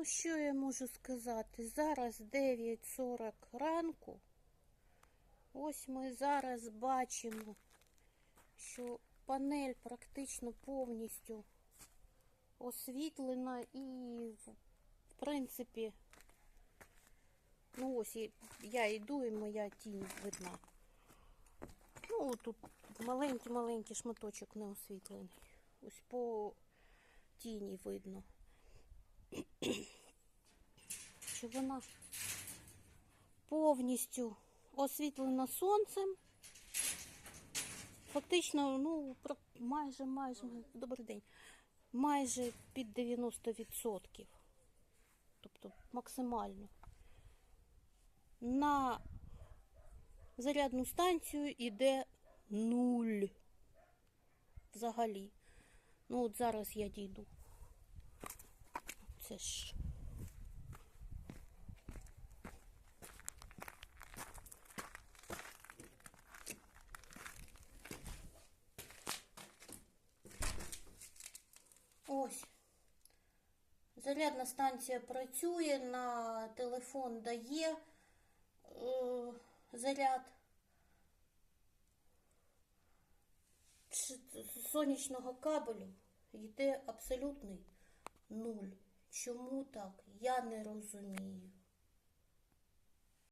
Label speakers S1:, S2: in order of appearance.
S1: Ну, що я можу сказати? Зараз 9.40 ранку. Ось ми зараз бачимо, що панель практично повністю освітлена і, в принципі, ну ось я йду і моя тінь видна. Ну, тут маленький-маленький шматочок не освітлений. Ось по тіні видно. Що вона повністю освітлена сонцем. Фактично, ну, майже, майже, добрий день, майже під 90%. Тобто максимально. На зарядну станцію йде нуль. Взагалі. Ну, от зараз я дійду. Це. Ось. Зарядна станція працює, на телефон дає е, заряд. Сонячного кабелю йде абсолютний нуль. Чому так? Я не розумію.